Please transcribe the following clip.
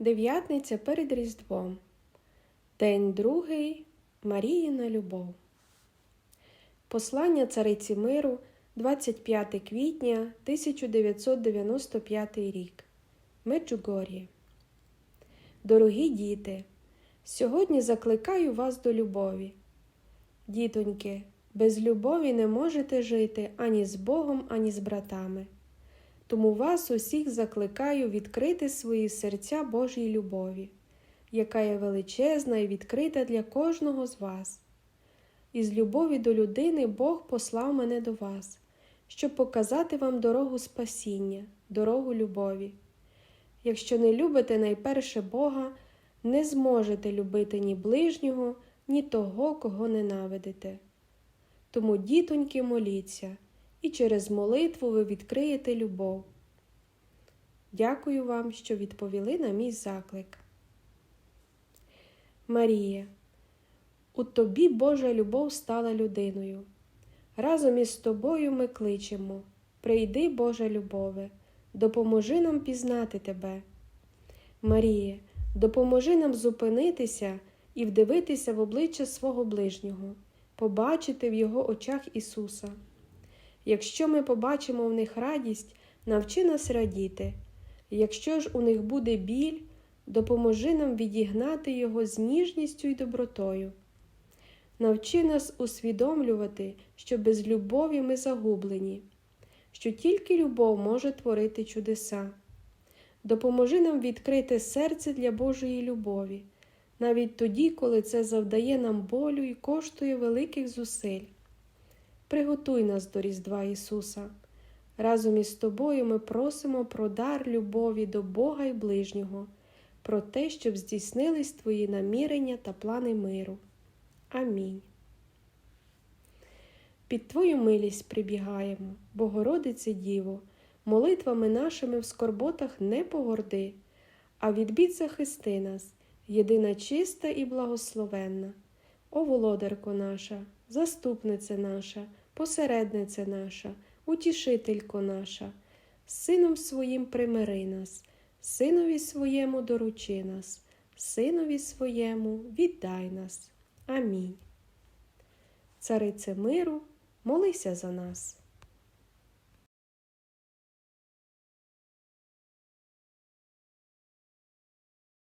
Дев'ятниця перед Різдвом. День другий. Маріїна любов. Послання цариці миру 25 квітня 1995 рік. Меджугор'є. Дорогі діти, сьогодні закликаю вас до любові. Дітоньки, без любові не можете жити ані з Богом, ані з братами. Тому вас усіх закликаю відкрити свої серця Божій любові, яка є величезна і відкрита для кожного з вас. Із любові до людини Бог послав мене до вас, щоб показати вам дорогу спасіння, дорогу любові. Якщо не любите найперше Бога, не зможете любити ні ближнього, ні того, кого ненавидите. Тому, дітоньки, моліться, і через молитву ви відкриєте любов. Дякую вам, що відповіли на мій заклик. Марія, у тобі Божа любов стала людиною. Разом із тобою ми кличемо Прийди, Божа любове, допоможи нам пізнати тебе. Маріє, допоможи нам зупинитися і вдивитися в обличчя свого ближнього, побачити в його очах Ісуса. Якщо ми побачимо в них радість, навчи нас радіти, якщо ж у них буде біль, допоможи нам відігнати його з ніжністю і добротою. Навчи нас усвідомлювати, що без любові ми загублені, що тільки любов може творити чудеса. Допоможи нам відкрити серце для Божої любові, навіть тоді, коли це завдає нам болю і коштує великих зусиль. Приготуй нас до Різдва Ісуса. Разом із тобою ми просимо про дар любові до Бога і ближнього, про те, щоб здійснились Твої намірення та плани миру. Амінь. Під Твою милість прибігаємо, Богородице Діво, молитвами нашими в скорботах не погорди, а відбід захисти нас, єдина чиста і благословенна. О володарко наша, заступниця наша, посередниця наша, утішителько наша, сином своїм примири нас, синові своєму доручи нас, синові своєму віддай нас. Амінь. Царице миру, молися за нас.